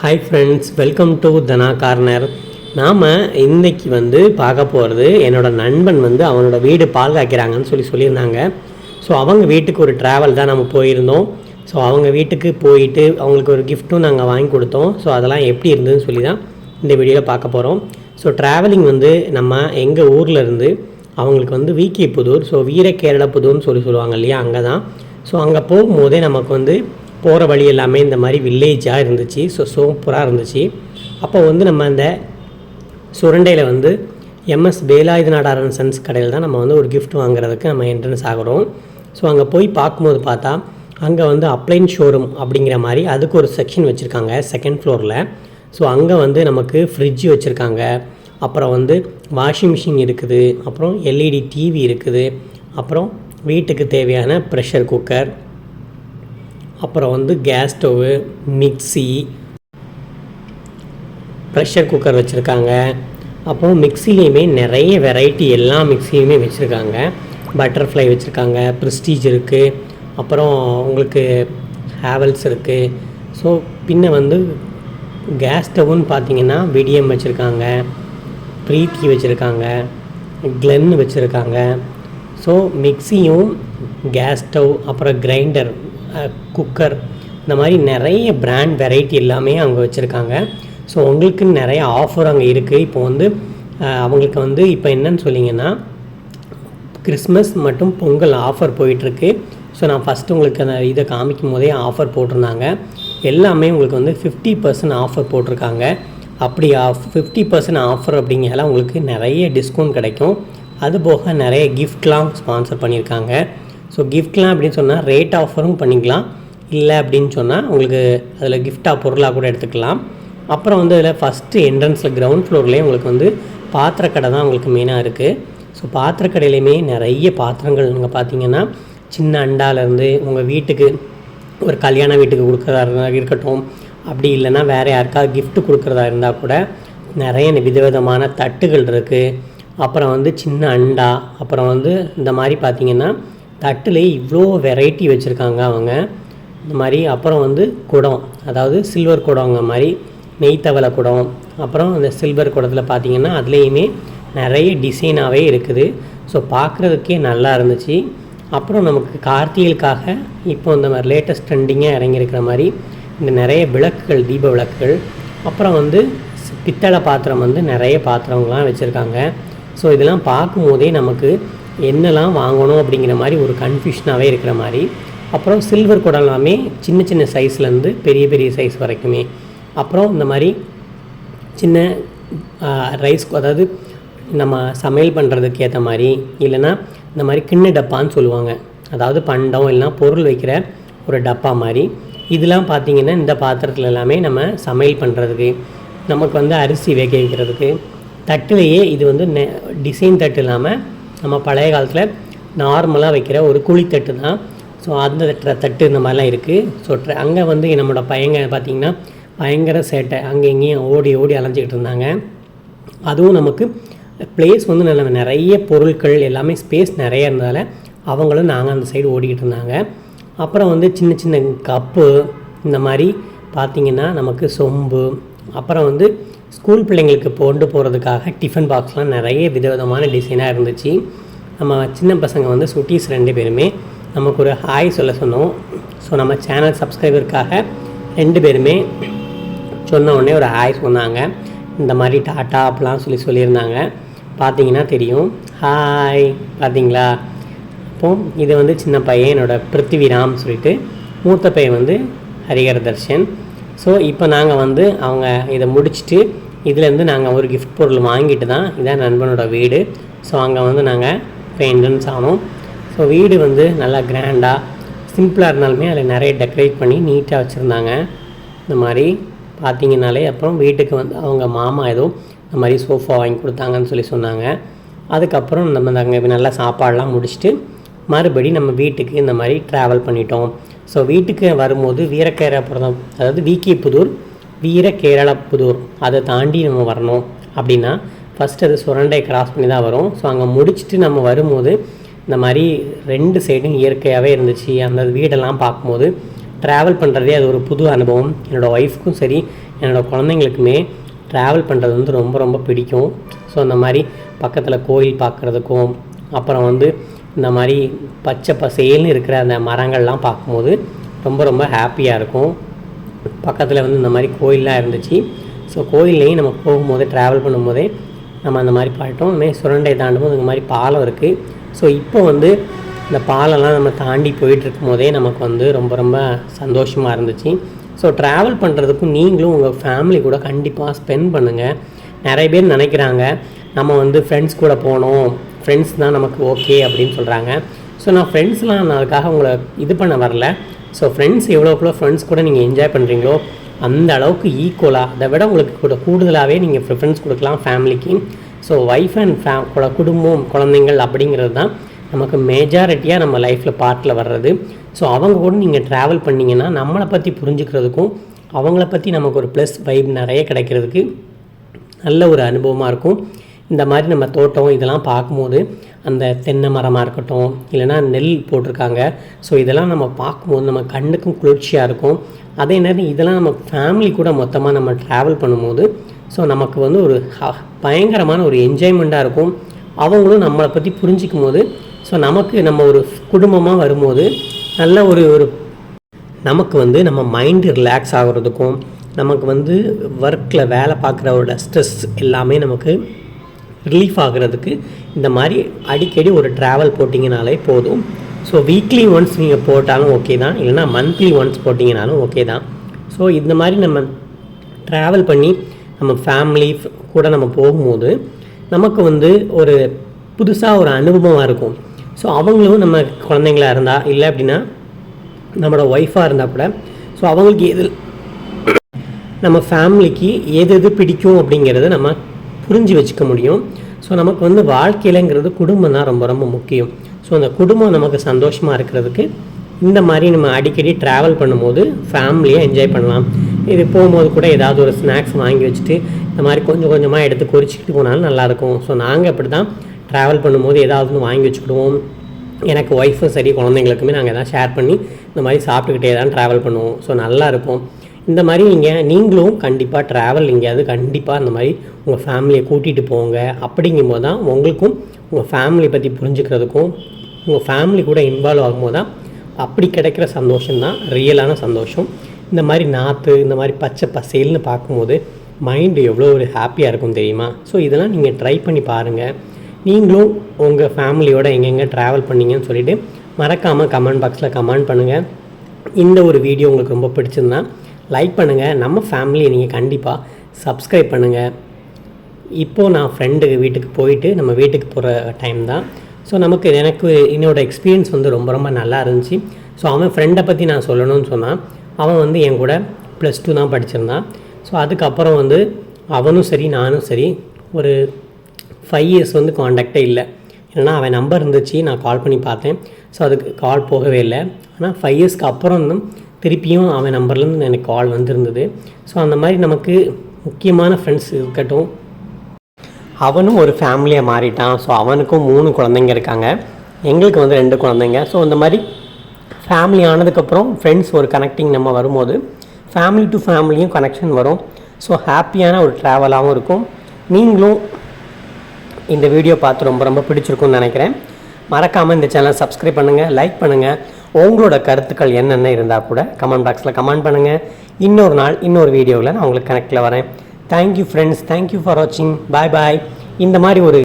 Hi friends welcome to Dhana corner நாம் இன்றைக்கி வந்து பார்க்க போகிறது என்னோடய நண்பன் வந்து அவனோட வீடு பால் காய்க்கிறாங்கன்னு சொல்லி சொல்லியிருந்தாங்க. ஸோ அவங்க வீட்டுக்கு ஒரு ட்ராவல் தான் நம்ம போயிருந்தோம். ஸோ அவங்க வீட்டுக்கு போயிட்டு அவங்களுக்கு ஒரு கிஃப்ட்டும் நாங்கள் வாங்கி கொடுத்தோம். ஸோ அதெல்லாம் எப்படி இருந்ததுன்னு சொல்லி தான் இந்த வீடியோவில் பார்க்க போகிறோம் ஸோ ட்ராவலிங் வந்து நம்ம எங்கள் ஊரில் இருந்து அவங்களுக்கு வந்து விகே புதூர் ஸோ வீர கேரள புதூர்னு சொல்லி சொல்லுவாங்க இல்லையா அங்கே தான் ஸோ அங்கே போகும்போதே நமக்கு வந்து போகிற வழி எல்லாமே இந்த மாதிரி வில்லேஜாக இருந்துச்சு. ஸோ சூப்பராக இருந்துச்சு. அப்போ வந்து நம்ம அந்த சுரண்டையில் வந்து எம்எஸ் வேலாயுத நாடாரன் சன்ஸ் கடையில் தான் நம்ம வந்து ஒரு கிஃப்ட் வாங்குறதுக்கு நம்ம என்ட்ரன்ஸ் ஆகிறோம். ஸோ அங்கே போய் பார்க்கும்போது பார்த்தா அங்கே வந்து அப்ளைன் ஷோரூம் அப்படிங்கிற மாதிரி அதுக்கு ஒரு செக்ஷன் வச்சுருக்காங்க செகண்ட் ஃப்ளோரில் ஸோ அங்கே வந்து நமக்கு ஃப்ரிட்ஜ் வச்சுருக்காங்க. அப்புறம் வந்து வாஷிங் மிஷின் இருக்குது. அப்புறம் எல்இடி டிவி இருக்குது. அப்புறம் வீட்டுக்கு தேவையான ப்ரெஷர் குக்கர் அப்புறம் வந்து gas stove mixie pressure cooker வச்சுருக்காங்க. அப்புறம் மிக்சிலையுமே நிறைய வெரைட்டி எல்லா மிக்சியுமே வச்சுருக்காங்க. பட்டர்ஃப்ளை வச்சுருக்காங்க ப்ரிஸ்டீஜ் இருக்குது அப்புறம் உங்களுக்கு ஹேவல்ஸ் இருக்குது ஸோ பின்ன வந்து கேஸ் ஸ்டவ்னு பார்த்தீங்கன்னா விடியம் வச்சுருக்காங்க ப்ரீத்தி வச்சுருக்காங்க க்ளென்னு வச்சுருக்காங்க. ஸோ மிக்சியும் கேஸ் ஸ்டவ் அப்புறம் கிரைண்டர் குக்கர் இந்த மாதிரி நிறைய பிராண்ட் வெரைட்டி எல்லாமே அவங்க வச்சுருக்காங்க. ஸோ உங்களுக்கு நிறைய ஆஃபர் அங்கே இருக்குது இப்போ வந்து அவங்களுக்கு வந்து இப்போ என்னன்னு சொல்லிங்கன்னா கிறிஸ்மஸ் மற்றும் பொங்கல் ஆஃபர் போயிட்டுருக்கு. ஸோ நான் ஃபஸ்ட்டு உங்களுக்கு அந்த இதை காமிக்கும் போதே ஆஃபர் போட்டிருந்தாங்க. எல்லாமே உங்களுக்கு வந்து ஃபிஃப்டி பர்சன்ட் ஆஃபர் போட்டிருக்காங்க. அப்படி ஃபிஃப்டி பர்சன்ட் ஆஃபர் அப்படிங்கலாம் உங்களுக்கு நிறைய டிஸ்கவுண்ட் கிடைக்கும். அது போக நிறைய கிஃப்ட்லாம் ஸ்பான்சர் பண்ணியிருக்காங்க. ஸோ கிஃப்ட்லாம் அப்படின்னு சொன்னால் ரேட் ஆஃபரும் பண்ணிக்கலாம். இல்லை அப்படின்னு சொன்னால் உங்களுக்கு அதில் கிஃப்டாக பொருளாக கூட எடுத்துக்கலாம். அப்புறம் வந்து அதில் ஃபஸ்ட்டு என்ட்ரன்ஸில் கிரவுண்ட் ஃப்ளோர்லேயே உங்களுக்கு வந்து பாத்திரக்கடை தான் உங்களுக்கு மெயினாக இருக்குது ஸோ பாத்திரக்கடையிலையுமே நிறைய பாத்திரங்கள். நீங்கள் பார்த்தீங்கன்னா சின்ன அண்டாலேருந்து உங்கள் வீட்டுக்கு ஒரு கல்யாண வீட்டுக்கு கொடுக்குறதா இருந்தால் இருக்கட்டும். அப்படி இல்லைன்னா வேறு யாருக்காவது கிஃப்ட்டு கொடுக்குறதா இருந்தால் கூட நிறைய விதவிதமான தட்டுகள் இருக்குது அப்புறம் வந்து சின்ன அண்டா அப்புறம் வந்து இந்த மாதிரி பார்த்தீங்கன்னா தட்டில் இவ்வளோ வெரைட்டி வச்சுருக்காங்க அவங்க. இந்த மாதிரி அப்புறம் வந்து குடம். அதாவது சில்வர் குடங்க மாதிரி நெய்த்தவளை குடம். அப்புறம் அந்த சில்வர் குடத்தில் பார்த்திங்கன்னா அதுலேயுமே நிறைய டிசைனாகவே இருக்குது. ஸோ பார்க்குறதுக்கே நல்லா இருந்துச்சு. அப்புறம் நமக்கு கார்த்திகளுக்காக இப்போ இந்த மாதிரி லேட்டஸ்ட் ட்ரெண்டிங்காக இறங்கியிருக்கிற மாதிரி இந்த நிறைய விளக்குகள் தீப விளக்குகள். அப்புறம் வந்து பித்தளை பாத்திரம் வந்து நிறைய பாத்திரங்கள்லாம் வச்சுருக்காங்க. ஸோ இதெல்லாம் பார்க்கும்போதே நமக்கு என்னெல்லாம் வாங்கணும் அப்படிங்கிற மாதிரி ஒரு கன்ஃபியூஷனாகவே இருக்கிற மாதிரி. அப்புறம் சில்வர் குடம் எல்லாமே சின்ன சின்ன சைஸ்லேருந்து பெரிய பெரிய சைஸ் வரைக்குமே. அப்புறம் இந்த மாதிரி சின்ன ரைஸ் அதாவது நம்ம சமையல் பண்ணுறதுக்கு ஏற்ற மாதிரி இல்லைன்னா இந்த மாதிரி கிண்ண டப்பான்னு சொல்லுவாங்க. அதாவது பண்டம் இல்லைன்னா பொருள் வைக்கிற ஒரு டப்பா மாதிரி. இதெல்லாம் பார்த்தீங்கன்னா இந்த பாத்திரத்தில் எல்லாமே நம்ம சமையல் பண்ணுறதுக்கு நமக்கு வந்து அரிசி வேக வைக்கிறதுக்கு தட்டுலேயே இது வந்து டிசைன் தட்டு இல்லாமல் நம்ம பழைய காலத்தில் நார்மலாக வைக்கிற ஒரு குழித்தட்டு தான். ஸோ அந்த தட்டு தட்டு இந்த மாதிரிலாம் இருக்குது ஸோ அங்கே வந்து நம்மளோட பையங்க பார்த்திங்கன்னா பயங்கர சேட்டை. அங்கே இங்கேயும் ஓடி ஓடி அலைஞ்சிக்கிட்டு இருந்தாங்க. அதுவும் நமக்கு பிளேஸ் வந்து நல்ல நிறைய பொருட்கள் எல்லாமே ஸ்பேஸ் நிறைய இருந்ததால் அவங்களும் நாங்கள் அந்த சைடு ஓடிக்கிட்டு இருந்தாங்க. அப்புறம் வந்து சின்ன சின்ன கப்பு இந்த மாதிரி பார்த்திங்கன்னா நமக்கு சொம்பு அப்புறம் வந்து ஸ்கூல் பிள்ளைங்களுக்கு கொண்டு போகிறதுக்காக டிஃபன் பாக்ஸ்லாம் நிறைய விதவிதமான டிசைனாக இருந்துச்சு. நம்ம சின்ன பசங்க வந்து சுட்டீஸ் ரெண்டு பேருமே நமக்கு ஒரு ஹாய் சொல்ல சொன்னோம். ஸோ நம்ம சேனல் சப்ஸ்கிரைபருக்காக ரெண்டு பேருமே சொன்ன உடனே ஒரு ஹாய் சொன்னாங்க. இந்த மாதிரி டாட்டா அப்படிலாம் சொல்லி சொல்லியிருந்தாங்க. பார்த்தீங்கன்னா தெரியும். ஹாய் பார்த்தீங்களா? அப்போ இது வந்து சின்ன பையன் என்னோட பிருத்திவிராம் சொல்லிட்டு மூத்த பையன் வந்து ஹரிஹர தர்ஷன் ஸோ இப்போ நாங்கள் வந்து அவங்க இதை முடிச்சுட்டு இதுலேருந்து நாங்கள் ஒரு கிஃப்ட் பொருள் வாங்கிட்டு தான் இதான் நண்பனோட வீடு. ஸோ அங்கே வந்து நாங்கள் இப்போ என்ட்ரன்ஸ் ஆனோம் ஸோ வீடு வந்து நல்லா கிராண்டாக சிம்பிளாக இருந்தாலுமே அதில் நிறைய டெக்கரேட் பண்ணி நீட்டாக வச்சுருந்தாங்க. இந்த மாதிரி பார்த்தீங்கனாலே அப்புறம் வீட்டுக்கு வந்து அவங்க மாமா ஏதோ இந்த மாதிரி சோஃபா வாங்கி கொடுத்தாங்கன்னு சொல்லி சொன்னாங்க. அதுக்கப்புறம் நம்ம அங்கே நல்லா சாப்பாடெலாம் முடிச்சுட்டு மறுபடி நம்ம வீட்டுக்கு இந்த மாதிரி ட்ராவல் பண்ணிட்டோம். ஸோ வீட்டுக்கு வரும்போது வீரகேரப்புறம் அதாவது விகே புதூர் வீர அதை தாண்டி நம்ம வரணும் அப்படின்னா ஃபஸ்ட் அது சுரண்டை கிராஸ் பண்ணி தான் வரும். ஸோ அங்கே முடிச்சுட்டு நம்ம வரும்போது இந்த மாதிரி ரெண்டு சைடும் இயற்கையாகவே இருந்துச்சு. அந்த வீடெல்லாம் பார்க்கும்போது ட்ராவல் பண்ணுறதே அது ஒரு புது அனுபவம். என்னோடய ஒய்ஃப்க்கும் சரி என்னோடய குழந்தைங்களுக்குமே ட்ராவல் பண்ணுறது வந்து ரொம்ப ரொம்ப பிடிக்கும். ஸோ அந்த மாதிரி பக்கத்தில் கோயில் பார்க்குறதுக்கும் அப்புறம் வந்து இந்த மாதிரி பச்சை பசேல்னு இருக்கிற அந்த மரங்கள்லாம் பார்க்கும்போது ரொம்ப ரொம்ப ஹாப்பியாக இருக்கும். பக்கத்தில் வந்து இந்த மாதிரி கோயிலெலாம் இருந்துச்சு. ஸோ கோயில்லையும் நம்ம போகும்போது ட்ராவல் பண்ணும்போதே நம்ம அந்த மாதிரி பாட்டோம் அதுமாதிரி சுரண்டை தாண்டும் போது இந்த மாதிரி பாலம் இருக்குது ஸோ இப்போ வந்து இந்த பாலம்லாம் நம்ம தாண்டி போயிட்டுருக்கும் போதே நமக்கு வந்து ரொம்ப ரொம்ப சந்தோஷமாக இருந்துச்சு. ஸோ ட்ராவல் பண்ணுறதுக்கும் நீங்களும் உங்கள் ஃபேமிலி கூட கண்டிப்பாக ஸ்பெண்ட் பண்ணுங்கள் நிறைய பேர் நினைக்கிறாங்க நம்ம வந்து ஃப்ரெண்ட்ஸ் கூட போகணும். ஃப்ரெண்ட்ஸ் தான் நமக்கு ஓகே அப்படின்னு சொல்கிறாங்க ஸோ நான் ஃப்ரெண்ட்ஸ்லாம் நான் அதுக்காக உங்களை இது பண்ண வரல. ஸோ ஃப்ரெண்ட்ஸ் எவ்வளோக்குள்ள ஃப்ரெண்ட்ஸ் கூட நீங்கள் என்ஜாய் பண்ணுறீங்களோ அந்த அளவுக்கு ஈக்குவலாக அதை விட உங்களுக்கு கூட கூடுதலாகவே நீங்கள் ப்ரிஃபரன்ஸ் கொடுக்கலாம் ஃபேமிலிக்கு ஸோ ஒய்ஃப் அண்ட் ஃபே கூட- குடும்பம் குழந்தைங்கள் அப்படிங்கிறது தான் நமக்கு மேஜாரிட்டியாக நம்ம லைஃப்பில் பார்ட்டில் வர்றது. ஸோ அவங்க கூட நீங்கள் ட்ராவல் பண்ணிங்கன்னா நம்மளை பற்றி புரிஞ்சுக்கிறதுக்கும் அவங்கள பற்றி நமக்கு ஒரு ப்ளஸ் வைப் நிறைய கிடைக்கிறதுக்கு நல்ல ஒரு அனுபவமாக இருக்கும். இந்த மாதிரி நம்ம தோட்டம் இதெல்லாம் பார்க்கும்போது அந்த தென்னை மரமாக இருக்கட்டும் இல்லைன்னா நெல் போட்டிருக்காங்க. ஸோ இதெல்லாம் நம்ம பார்க்கும்போது நம்ம கண்ணுக்கும் குளிர்ச்சியாக இருக்கும். அதே நேரம் இதெல்லாம் நம்ம ஃபேமிலி கூட மொத்தமாக நம்ம ட்ராவல் பண்ணும்போது ஸோ நமக்கு வந்து ஒரு ஹ- பயங்கரமான ஒரு என்ஜாய்மெண்ட்டாக இருக்கும். அவங்களும் நம்மளை பற்றி புரிஞ்சிக்கும் போது ஸோ நமக்கு நம்ம ஒரு குடும்பமாக வரும்போது நல்ல ஒரு ஒரு நமக்கு வந்து நம்ம மைண்டு ரிலாக்ஸ் ஆகுறதுக்கும் நமக்கு வந்து ஒர்க்கில் வேலை பார்க்குறவோட ஸ்ட்ரெஸ் எல்லாமே நமக்கு ரிலீஃப் ஆகுறதுக்கு இந்த மாதிரி அடிக்கடி ஒரு ட்ராவல் போட்டிங்கனாலே போதும். ஸோ வீக்லி ஒன்ஸ் நீங்கள் போட்டாலும் ஓகே தான். இல்லைனா மந்த்லி ஒன்ஸ் போட்டிங்கனாலும் ஓகே தான். ஸோ இந்த மாதிரி நம்ம ட்ராவல் பண்ணி நம்ம ஃபேமிலி கூட நம்ம போகும்போது நமக்கு வந்து ஒரு புதுசாக ஒரு அனுபவமாக இருக்கும். ஸோ அவங்களும் நம்ம குழந்தைங்களாக இருந்தால் இல்லை அப்படின்னா நம்மளோட ஒய்ஃபாக இருந்தால் கூட ஸோ அவங்களுக்கு எது நம்ம ஃபேமிலிக்கு எது எது பிடிக்கும் அப்படிங்கிறத நம்ம புரிஞ்சு வச்சுக்க முடியும். ஸோ நமக்கு வந்து வாழ்க்கையிலங்கிறது குடும்பம் தான் ரொம்ப ரொம்ப முக்கியம். ஸோ அந்த குடும்பம் நமக்கு சந்தோஷமாக இருக்கிறதுக்கு இந்த மாதிரி நம்ம அடிக்கடி ட்ராவல் பண்ணும்போது ஃபேமிலியாக என்ஜாய் பண்ணலாம். இது போகும்போது கூட ஏதாவது ஒரு ஸ்நாக்ஸ் வாங்கி வச்சுட்டு இந்த மாதிரி கொஞ்சம் கொஞ்சமாக எடுத்து குறிச்சிக்கிட்டு போனாலும் நல்லாயிருக்கும் ஸோ நாங்கள் அப்படி தான் ட்ராவல் பண்ணும்போது ஏதாவது ஒன்று வாங்கி வச்சுக்கிடுவோம். எனக்கு ஒய்ஃபும் சரி குழந்தைங்களுக்குமே நாங்கள் எதாவது ஷேர் பண்ணி இந்த மாதிரி சாப்பிட்டுக்கிட்டே தான் ட்ராவல் பண்ணுவோம். ஸோ நல்லா இருப்போம். இந்த மாதிரி நீங்கள் நீங்களும் கண்டிப்பாக ட்ராவல் எங்கேயாவது கண்டிப்பாக இந்த மாதிரி உங்கள் ஃபேமிலியை கூட்டிகிட்டு போங்க. அப்படிங்கும்போது தான் உங்களுக்கும் உங்கள் ஃபேமிலி பற்றி புரிஞ்சுக்கிறதுக்கும் உங்கள் ஃபேமிலி கூட இன்வால்வ் ஆகும்போது தான் அப்படி கிடைக்கிற சந்தோஷம் தான் ரியலான சந்தோஷம். இந்த மாதிரி நாற்று இந்த மாதிரி பச்சை பசேல்னு பார்க்கும்போது மைண்டு எவ்வளோ ஒரு ஹாப்பியாக இருக்கும் தெரியுமா? ஸோ இதெல்லாம் நீங்கள் ட்ரை பண்ணி பாருங்கள் நீங்களும் உங்கள் ஃபேமிலியோட எங்கெங்கே ட்ராவல் பண்ணீங்கன்னு சொல்லிவிட்டு மறக்காமல் கமெண்ட் பாக்ஸில் கமெண்ட் பண்ணுங்கள் இந்த ஒரு வீடியோ உங்களுக்கு ரொம்ப பிடிச்சிருந்தா லைக் பண்ணுங்கள் நம்ம ஃபேமிலியை நீங்கள் கண்டிப்பாக சப்ஸ்கிரைப் பண்ணுங்கள் இப்போது நான் ஃப்ரெண்டு வீட்டுக்கு போயிட்டு நம்ம வீட்டுக்கு போகிற டைம் தான். ஸோ நமக்கு எனக்கு என்னோட எக்ஸ்பீரியன்ஸ் வந்து ரொம்ப ரொம்ப நல்லா இருந்துச்சு. ஸோ அவன் ஃப்ரெண்டை பற்றி நான் சொல்லணும்னு சொன்னான். அவன் வந்து என் கூட ப்ளஸ் டூ தான் படிச்சிருந்தான். ஸோ அதுக்கப்புறம் வந்து அவனும் சரி நானும் சரி ஒரு ஃபைவ் இயர்ஸ் வந்து காண்டாக்டே இல்லை. ஏன்னா அவன் நம்பர் இருந்துச்சு. நான் கால் பண்ணி பார்த்தேன். ஸோ அதுக்கு கால் போகவே இல்லை. ஆனால் ஃபைவ் இயர்ஸ்க்கு அப்புறம் வந்து திருப்பியும் அவன் நம்பர்லேருந்து எனக்கு கால் வந்திருந்தது. ஸோ அந்த மாதிரி நமக்கு முக்கியமான ஃப்ரெண்ட்ஸ் இருக்கட்டும். அவனும் ஒரு ஃபேமிலியாக மாறிட்டான். ஸோ அவனுக்கும் மூணு குழந்தைங்க இருக்காங்க. எங்களுக்கு வந்து ரெண்டு குழந்தைங்க. ஸோ இந்த மாதிரி ஃபேமிலி ஆனதுக்கப்புறம் ஃப்ரெண்ட்ஸ் ஒரு கனெக்டிங் நம்ம வரும்போது ஃபேமிலி டு ஃபேமிலியும் கனெக்ஷன் வரும். ஸோ ஹாப்பியான ஒரு ட்ராவலாகவும் இருக்கும். நீங்களும் இந்த வீடியோ பார்த்து ரொம்ப ரொம்ப பிடிச்சிருக்கும்னு நினைக்கிறேன். மறக்காமல் இந்த சேனலை சப்ஸ்கிரைப் பண்ணுங்கள் லைக் பண்ணுங்கள் உங்களோட கருத்துக்கள் என்னென்ன இருந்தால் கூட கமெண்ட் பாக்ஸில் கமெண்ட் பண்ணுங்கள் இன்னொரு நாள் இன்னொரு வீடியோவில் நான் உங்களுக்கு கனெக்டில் வரேன். தேங்க்யூ ஃப்ரெண்ட்ஸ் தேங்க்யூ ஃபார் வாட்சிங் பாய் பாய் இந்த மாதிரி ஒரு